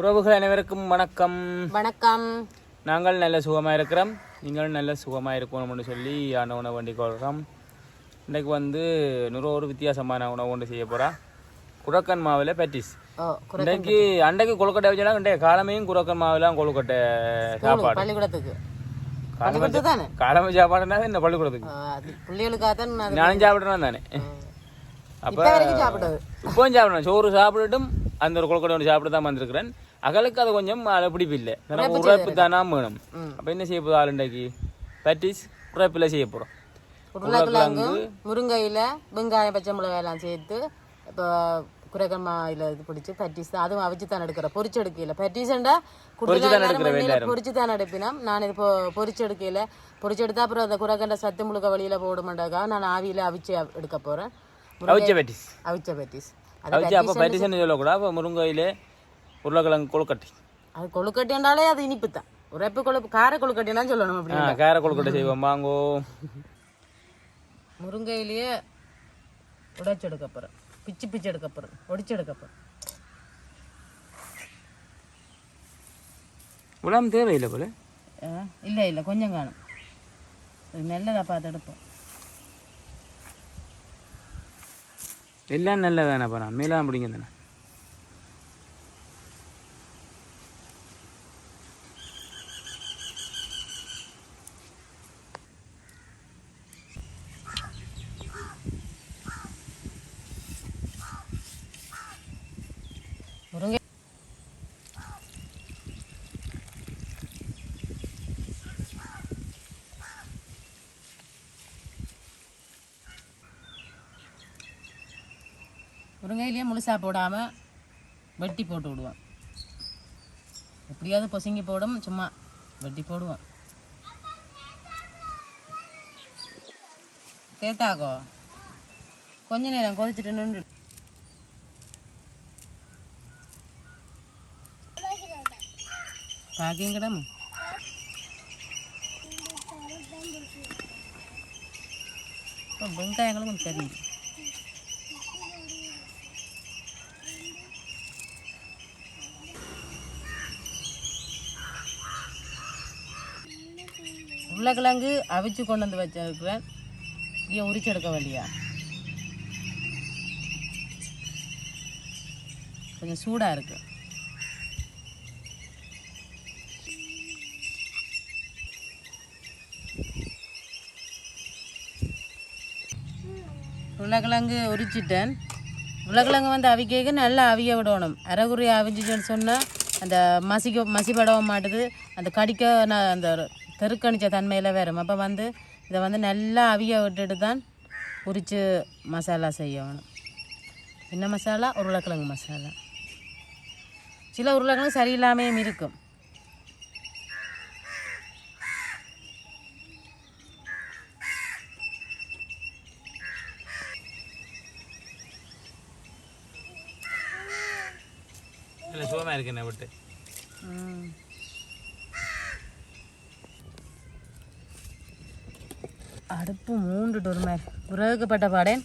உறவுகள் அனைவருக்கும் வணக்கம். வணக்கம். நாங்கள் நல்ல சுகமாக இருக்கிறோம். நீங்கள் நல்ல சுகமாக இருக்கணும்னு சொல்லி அந்த உணவு வண்டி கொள்கிறோம் இன்றைக்கு வந்து நூறு ஒரு வித்தியாசமான உணவு ஒன்று செய்ய போகிறா குரக்கன் மாவில் பேட்டிஸ். இன்றைக்கு அன்றைக்கு கொழுக்கட்டை வச்சுனா இன்றைய காலமையும் குரக்கன் மாவுலாம் கொழுக்கட்டை சாப்பாடு. பள்ளிக்கூடத்துக்கு. காலமை சாப்பாடுனா இந்த பள்ளிக்கூடத்துக்கு? பிள்ளைகளுக்காக நானும் சாப்பிட்றேன் தானே? அப்போ இப்போவும் சாப்பிடணும். சோறு சாப்பிட்டுட்டும் அந்த ஒரு கொழுக்கட்டை ஒன்று சாப்பிட்டு தான் வந்திருக்கிறேன். அகலுக்கு அது கொஞ்சம் பிடிப்பில்லை எனக்கு உரைப்பு தானா வேணும். அப்போ என்ன செய்ய போகுது ஆள் இன்றைக்கு பேட்டிஸ் உரைப்பில் செய்ய போகிறோம் உருளைக்கிழங்கு முருங்கையில் வெங்காயம் பச்சை மிளகாய் எல்லாம் சேர்த்து இப்போ குறைக்கம்மாயில் இது பிடிச்சி பட்டிஸ் தான் அதுவும் அவிச்சு தான் எடுக்கிறேன் பொரிச்சு எடுக்கல பட்டிஸ்ண்டா பொரிச்சு தான் எடுப்பினோம் நான் இது பொரிச்சு எடுக்கல பொரிச்சு எடுத்தா அப்புறம் அந்த குறைக்கண்ட சத்து முழுக்க வழியில் போட மாட்டாக்கா நான் ஆவியில் அவிச்சு எடுக்க போகிறேன் அவிச்ச பேட்டிஸ் அவிச்ச பட்டிஸ் அவிச்சு அப்போ பேட்டிஸ்ன்னு சொல்லக்கூடாது முருங்கையிலே உருளைக்கிழங்கு கொழுக்கட்டை. அது கொழுக்கட்டின்றாலே அது இனிப்பு தான் உரைப்பு கொழுப்பு கார கொழுக்கட்டினா சொல்லணும் அப்படி ஆ கேர கொழுக்கட்டை செய்வோம். வாங்கோ. முருங்கையிலேயே உடைச்சு எடுக்க போகிறேன் பிச்சு பிச்சு எடுக்க போகிறேன் ஒடிச்சு எடுக்க போகிறேன் உலாம் தேவையில்லை போல? இல்லை இல்லை. கொஞ்சம் காணும். இது நல்லதாக பார்த்து எடுப்போம். எல்லாம் நல்லதானே பண்ணா மேலாம் பிடிங்க தானே? முருங்கையிலேயே முழுசாக போடாமல் வெட்டி போட்டு விடுவோம். எப்படியாவது பொசுங்கி போடும் சும்மா வெட்டி போடுவோம். கேட்டாக்கோ கொஞ்ச நேரம் கொதிச்சுட்டு நின்று. பாக்கியம் கிடமு. வெங்காயங்களும் தெரியும். உருளைக்கிழங்கு அவிச்சு கொண்டு வந்து வச்சிருக்கிறேன். இங்கே உரிச்செடுக்க வேண்டியா கொஞ்சம் சூடாக இருக்கு. உருளைக்கிழங்கு உரிச்சிட்டேன். உருளைக்கிழங்கு வந்து அவிக்க நல்லா அவிய விடணும். அரைகுறி அவிஞ்சிச்சுன்னு சொன்னால் அந்த மசிக்க மசிப்படவும் மாட்டுது. அந்த கடிக்க நான் அந்த தெருக்கணிச்ச தன்மையில் வரும் அப்போ வந்து இதை வந்து நல்லா அவிய விட்டுட்டு தான் உரித்து மசாலா செய்யணும். என்ன மசாலா? உருளைக்கிழங்கு மசாலா. சில உருளைக்கிழங்கு சரியில்லாமையும் இருக்கும். இல்லை இருக்கு என்ன விட்டு? அடுப்பு மூண்டுட்டு ஒரு மாதிரி விறகுப்பட்ட பாடேன்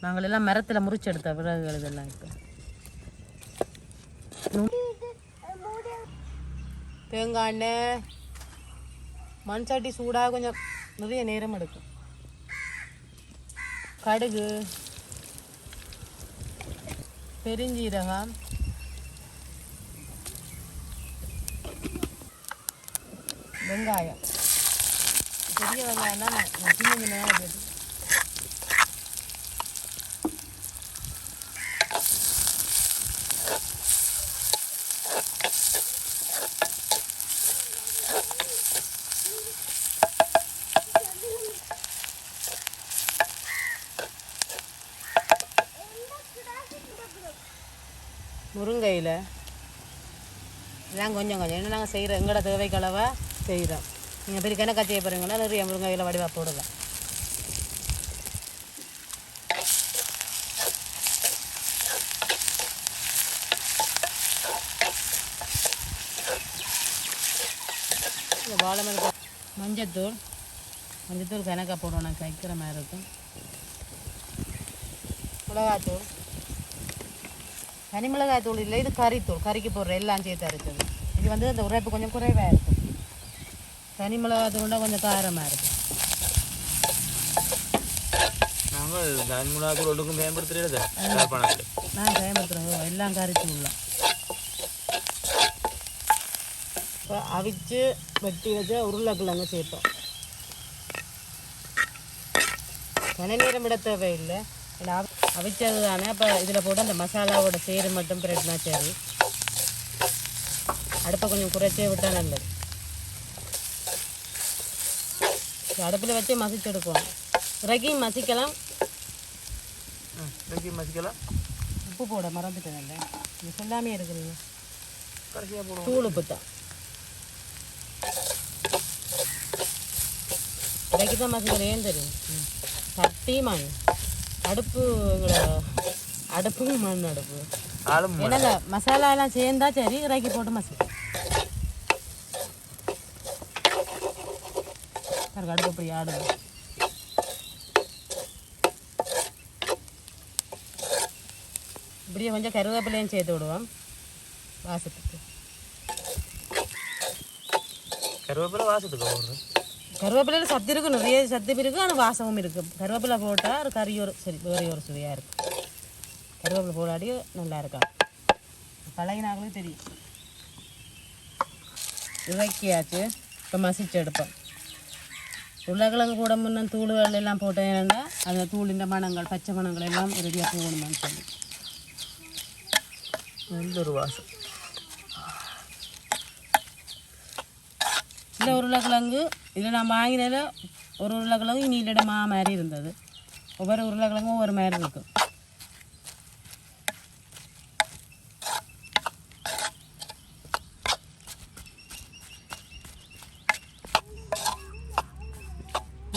நாங்கள் எல்லாம் மரத்தில் முறிச்செடுத்த விறகுகள் இதெல்லாம் இப்போ. தேங்காய் எண்ணெய். மண் சட்டி சூடாக கொஞ்சம் நிறைய நேரம் எடுக்கும். கடுகு. பெருஞ்சீரகம். வெங்காயம் பெரிய வெங்காயம் தான் நான் நான் சின்ன சின்னதாக போட்டு முருங்கையில் இதெல்லாம் கொஞ்சம் கொஞ்சம் என்ன நாங்கள் செய்கிறோம் எங்களோட தேவைக்களவா செய்கிறோம் நீங்கள் பெரிய கணக்கா செய்ய போகிறீங்கன்னா நிறைய முருங்கையில் வடிவாக போடுங்க. இந்த மஞ்சத்தூள் மஞ்சத்தூள் கணக்காக போடுவோம் நான் கைக்கிற மாதிரி இருக்கும். மிளகாத்தூள். தனி மிளகாய் தூள் இல்லை இது கறித்தூள். கறிக்கு போடுற எல்லாம் சேர்த்தா இருக்குது இது வந்து அந்த உரைப்பு கொஞ்சம் குறைவாக இருக்கும். தனி மிளகாய் தூள்னா கொஞ்சம் காரமாக இருக்கும் நாங்கள் தன்முடாக்கள் ஒன்றுக்கும் பயன்படுத்துறது யாழ்ப்பாணத்தில் நான் பயன்படுத்துகிறோம் எல்லாம் கறித்தூள்லாம் இப்போ அவிச்சு வெட்டி வச்ச உருளைக்கிழங்கு சேர்த்தோம். கன நேரம் விட தேவையில்லை. ஏன்னா அவிச்சது தானே. அப்போ இதில் போட்டு அந்த மசாலாவோட சேரு மட்டும் பிரட்டினா சரி. அடுப்பை கொஞ்சம் குறைச்சே விட்டால் நல்லது. அடுப்பில் வச்சு மசிச்சு எடுக்கணும் இறக்கியும் மசிக்கலாம். இன்றைக்கி மசிக்கலாம். உப்பு போட மறந்துட்டேன் இல்லை. இது சொல்லாமே இருக்குதுங்க கடைசியாக போடுவோம். தூள் உப்பு தான். இறக்கி தான் மசிக்கிற ஏன் தெரியும். சட்டி மண். அடுப்பு அடுப்பும் மண் அடுப்பு. ஏன்னா இந்த மசாலா எல்லாம் சேர்ந்தா சரி இறக்கி போட்டு மசிக்கும் அடுப்பு அப்படி ஆடுது இப்படியே கொஞ்சம் கருவேப்பிலையும் சேர்த்து விடுவோம். வாசத்துக்கு. கருவேப்பிலை வாசத்துக்கு போடுறேன் கருவேப்பிலையில் சத்து இருக்கு நிறைய சத்து இருக்கு ஆனால் வாசமும் இருக்கு. கருவேப்பிலை போட்டால் ஒரு கறி ஒரு சரி வேறு ஒரு சுவையாக இருக்கும் கருவேப்பிலை போடாடி நல்லா இருக்கும் பழகினாங்களும் தெரியும். இறக்கியாச்சு இப்போ மசிச்சு எடுப்போம். உருளைக்கிழங்கு கூட முன்ன தூளுகள் எல்லாம் போட்டேன்னா அந்த தூளின் மணங்கள் பச்சை மணங்கள் எல்லாம் ரெடியாக போகணுமான்னு சொல்லி. நல்ல ஒரு வாசம். இந்த உருளைக்கிழங்கு இதில் நான் வாங்கினதில் ஒரு உருளைக்கிழங்கு நீலட மா மாதிரி இருந்தது. ஒவ்வொரு உருளைக்கிழங்கும் ஒவ்வொரு மாதிரி இருக்கும்.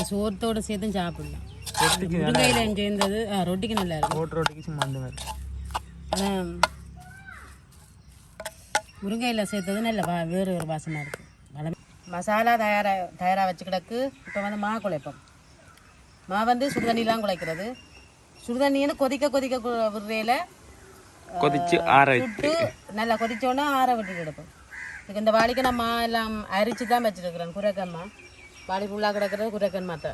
சோத்தோடு சேர்த்தும் சாப்பிடலாம். முருங்கையில் சேர்ந்தது ரொட்டிக்கு நல்லா இருக்கும். ஓட்டு ரொட்டிக்கு சும்மா அந்த மாதிரி. ஆனால் முருங்கையில் சேர்த்தது நல்ல வா வேறு ஒரு வாசமாக இருக்குது மசாலா தயாராக தயாராக வச்சு கிடக்கு இப்போ வந்து மா குழைப்போம். மா வந்து சுடுதண்ணிலாம் குழைக்கிறது. சுடுதண்ணின்னு கொதிக்க கொதிக்க விடுறையில கொதிச்சு ஆற சுட்டு நல்லா கொதிச்சோன்னா ஆற விட்டுட்டு எடுப்போம். இந்த வாளிக்கு நான் மா எல்லாம் அரிச்சு தான் வச்சுருக்கிறேன் குறைக்கம்மா வாளி ஃபுல்லாக கிடக்கிறது குறைக்கன் மாத்த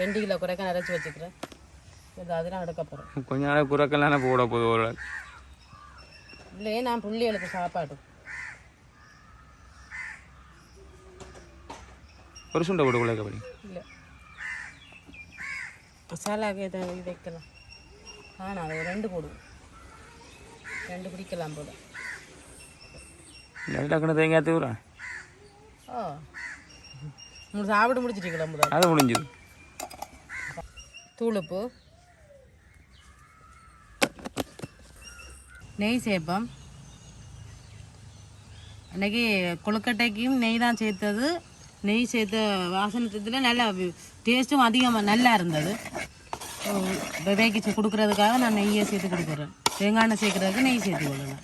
ரெண்டு கிலோ குறைக்கன் அரைச்சி வச்சுக்கிறேன். இது அதெல்லாம் எடுக்க போகிறேன் கொஞ்ச நாள் குறைக்கலாம் போட போகுது ஒரு. இல்லையே நான் புள்ளிகளுக்கு சாப்பாடு. ஒரு சுண்டை போட்டு குழைக்க படி இல்லை. மசாலாக்கு இது வைக்கலாம். ஆனால் அது ரெண்டு போடுவோம் ரெண்டு பிடிக்கலாம் டக்குனு தேங்காய் தூரம் ஓ சாப்பிட்டு முடிச்சிட்டீங்களா அது முடிஞ்சுது. தூளுப்பு. நெய் சேர்ப்போம் அன்னைக்கு கொழுக்கட்டைக்கும் நெய் தான் சேர்த்தது. நெய் சேர்த்த வாசனத்தில் நல்லா டேஸ்ட்டும் அதிகமாக நல்லா இருந்தது. விவேக்கிச்சு கொடுக்குறதுக்காக நான் நெய்யை சேர்த்து கொடுக்குறேன். தேங்காய் சேர்க்குறதுக்கு நெய் சேர்த்து கொள்ளலாம்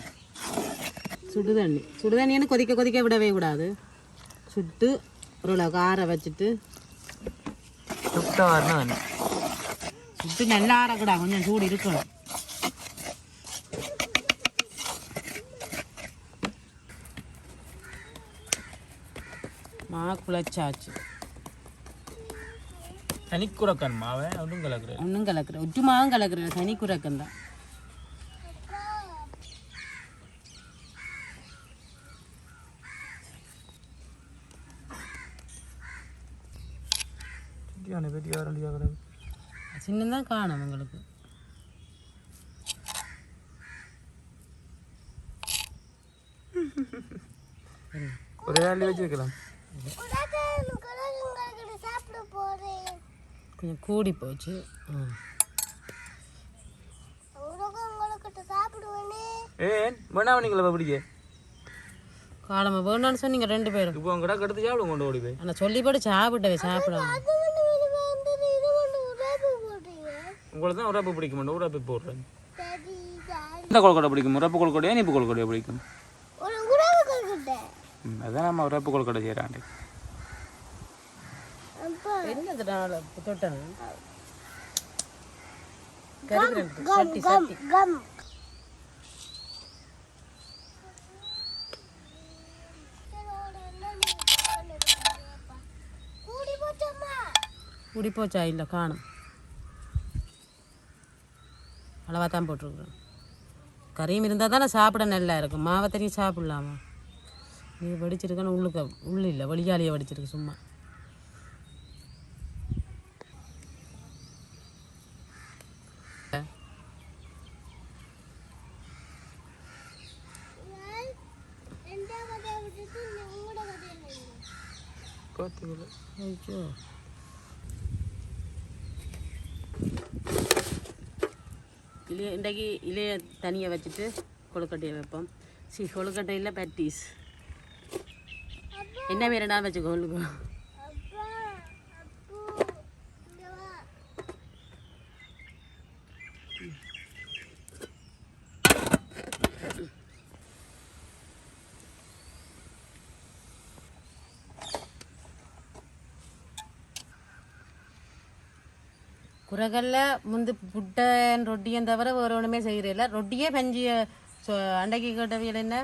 சுடு தண்ணி. சுடு தண்ணின்னு கொதிக்க கொதிக்க விடவே கூடாது. சுட்டு ஓரளவுக்கு ஆற வச்சுட்டு சுத்தம் வரணும் சுட்டு நல்லா ஆறக்கூடாது கொஞ்சம் சூடு இருக்கணும். மா குழச்சாச்சு. தனி குறைக்கன் மாவை அதுவும் கலக்குறேன் ஒன்றும் கலக்குறேன் ஒட்டு மாவும் கலக்குறேன் தனி குறைக்கம் தான். பெரிய பெரிய ரெடியாக கிடக்கு சின்னதான் காணும் உங்களுக்கு. ஒரே ஆள் வச்சு வைக்கலாம் கொஞ்சம் கூடி போச்சு. ஏன் வேணா நீங்களா பிடிக்க. காலமா வேணும்னு சொன்னீங்க ரெண்டு பேரும். இப்போ உங்க கடை எடுத்து சாப்பிடுங்க கொண்டு ஓடி போய் ஆனால் சொல்லி போட்டு சாப்பிட்டவே சாப்பிடாம. உங்களுக்கு தான் உரப்பு பிடிக்க மாட்டோம் உரப்பு போடுறேன். இந்த கொழுக்கட்டை பிடிக்கும்? உரப்பு கொழுக்கட்டையா இனிப்பு கொழுக்கட்டையா பிடிக்கும்? அதான் நம்ம உரப்பு கொழுக்கட்டை செய்கிறாண்டு കൂടി പോച്ചായില്ല കാണും அளவாக தான் போட்டிருக்குறேன். கறியும் இருந்தால் தானே சாப்பிட நல்லா இருக்கும். மாவை தண்ணி சாப்பிட்லாமா? நீ வடிச்சிருக்கன்னு உள்ளுக்க உள்ள இல்லை வழியாலேயே வடிச்சிருக்கு சும்மா. ஐயோ. இலைய இன்றைக்கு இலைய தனியாக வச்சுட்டு கொழுக்கட்டையை வைப்போம். சி கொழுக்கட்டையில் பட்டீஸ் என்ன மாரி நாள் வச்சுக்கோ கொழுக்கு குரகல்ல முந்து புட்டன் ரொட்டியும் தவிர வேறு ஒன்றுமே செய்கிறதில்ல ரொட்டியே பஞ்சு சொ- அண்டைக்கு கேட்டவியல் என்ன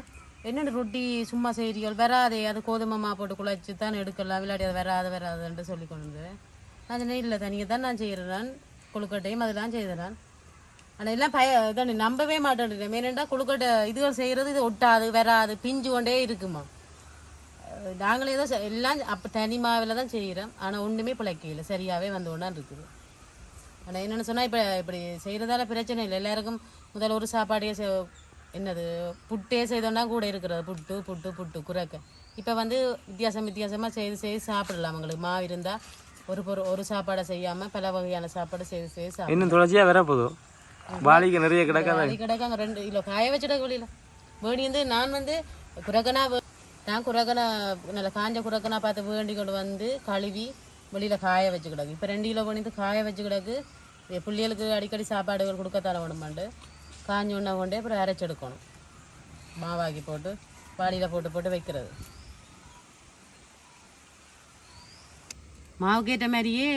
என்னென்ன ரொட்டி சும்மா செய்கிறீர்கள் வராதே அது கோதுமை மா போட்டு குழச்சி தான் எடுக்கலாம் விளையாடி அது வராது வராதுன்ட்டு சொல்லி கொண்டு வந்து நான் இல்லை தனியாக தான் நான் செய்கிறேன் கொழுக்கட்டையும் அதெல்லாம் செய்கிறேன் ஆனால் எல்லாம் பய இதான் நம்பவே மாட்டேன் ஏனெண்டா கொழுக்கட்டை இதுகள் செய்கிறது இது ஒட்டாது வராது பிஞ்சு கொண்டே இருக்குமா நாங்களே தான் எல்லாம் அப்போ தனி மாவில் தான் செய்கிறோம் ஆனால் ஒன்றுமே பிழைக்கல சரியாகவே வந்தோன்னா இருக்குது ஆனால் என்னென்னு சொன்னால் இப்போ இப்படி செய்கிறதால பிரச்சனை இல்லை. எல்லாருக்கும் முதல்ல ஒரு சாப்பாடையே செ என்னது புட்டே செய்தோன்னா கூட இருக்கிறது. புட்டு புட்டு புட்டு குறைக்க. இப்போ வந்து வித்தியாசம் வித்தியாசமாக செய்து செய்து சாப்பிடலாம் உங்களுக்கு மாவு இருந்தால் ஒரு பொருள் ஒரு சாப்பாடை செய்யாமல் பல வகையான சாப்பாடு செய்து செய்து சாப்பிடலாம். இன்னும் தொடர்ச்சியாக வர போதும் வாளிக்கு நிறைய கிடக்காத? அது கிடக்காங்க. ரெண்டு கிலோ காய வச்சுட வெளியில். வேண்டி வந்து நான் வந்து குரகனா நான் குரகனா நல்ல காஞ்ச குரகனா பார்த்து வேண்டி கொண்டு வந்து கழுவி வெளியில் காய வச்சு கிடக்கு. இப்போ ரெண்டு கிலோ பண்ணிட்டு காய வச்சு கிடக்கு. பிள்ளைகளுக்கு அடிக்கடி சாப்பாடுகள் கொடுக்க தர காஞ்சி உண்ண கொண்டே அப்புறம் அரைச்சி எடுக்கணும். மாவாக்கி போட்டு பாடியில் போட்டு போட்டு வைக்கிறது. மாவுக்கேற்ற மாதிரியே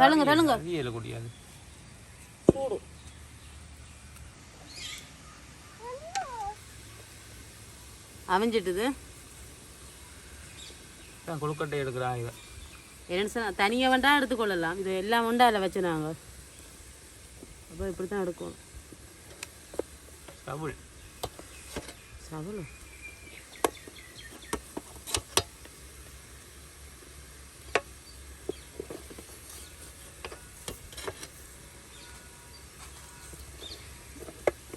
தள்ளுங்க தள்ளுங்க. அவியல குடியாது சூடு. அவிஞ்சிட்டுது. தான் கொழுக்கட்டை எடுக்கிறான் இவன். என்னன்னு சொன்னா தனியாக வேண்டா எடுத்துக்கொள்ளலாம். இது எல்லாம் உண்டா அதில் வச்சு நாங்கள் அப்போ இப்படி தான் எடுக்கணும் சவலு?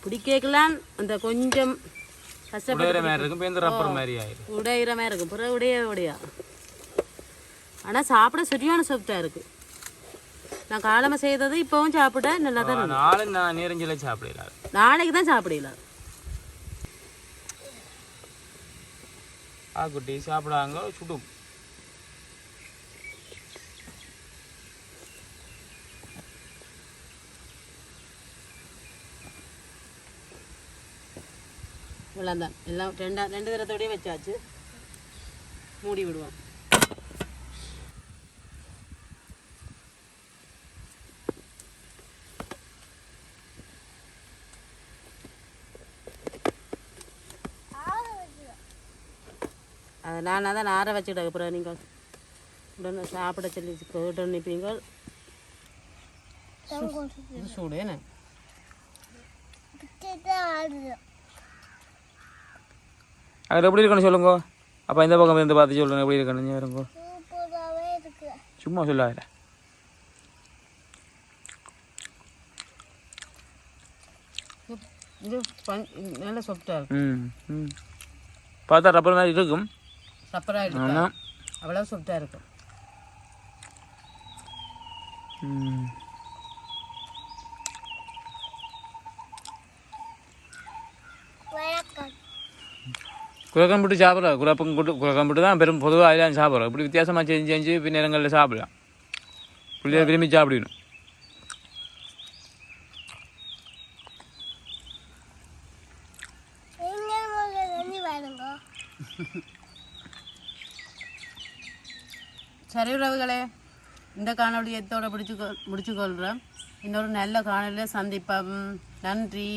பிடிக்கலாம் அந்த கொஞ்சம் கஷ்டப்பட்டு உடையிற மாதிரி இருக்கும் பேருந்து ரப்பர் மாதிரி ஆயிடும் உடையிற மாதிரி இருக்கும். பிறகு உடைய உடையா. ஆனால் சாப்பிட சரியான சாஃப்டாக இருக்கு. நான் காலமாக செய்தது இப்போவும் சாப்பிட நல்லா தான். நாலு நான் நாளைக்கு தான் சாப்பிடல. சாப்பிடாங்க சுடும். இவ்வளோதான் எல்லாம் ரெண்டா ரெண்டு தரத்தோடய வச்சாச்சு. மூடி விடுவோம். அதை நானாக தான் ஆற வச்சுக்கிட்ட அப்புறம் நீங்கள் உடனே சாப்பிட சொல்லி கேட்டு நிற்பீங்க சூடு என்ன அங்கே எப்படி இருக்கணும் சொல்லுங்க. அப்போ இந்த பக்கம் இருந்து பார்த்து சொல்லுங்க எப்படி இருக்கணும் இருங்க சும்மா சொல்லாத. இது நல்ல சாஃப்டாக இருக்கும் ம் ம். பார்த்தா ரப்பர் மாதிரி இருக்கும். சப்பராக இருக்கும் ஆனால் அவ்வளோ சாஃப்டாக இருக்கும். ம். குரக்கம் போட்டு சாப்பிட்றோம் குரப்பம் போட்டு குரக்கம் போட்டு தான் பெரும் பொதுவாக அதெல்லாம் சாப்பிட்றோம் இப்படி வித்தியாசமாக செஞ்சு செஞ்சு பின்னரங்களில் சாப்பிடலாம் பிள்ளைய விரும்பி சாப்பிடணும் சரி உறவுகளே இந்த காணொலியத்தோடு எத்தோட பிடிச்சு முடிச்சு கொள்கிறோம் இன்னொரு நல்ல காணொலியில் சந்திப்போம் நன்றி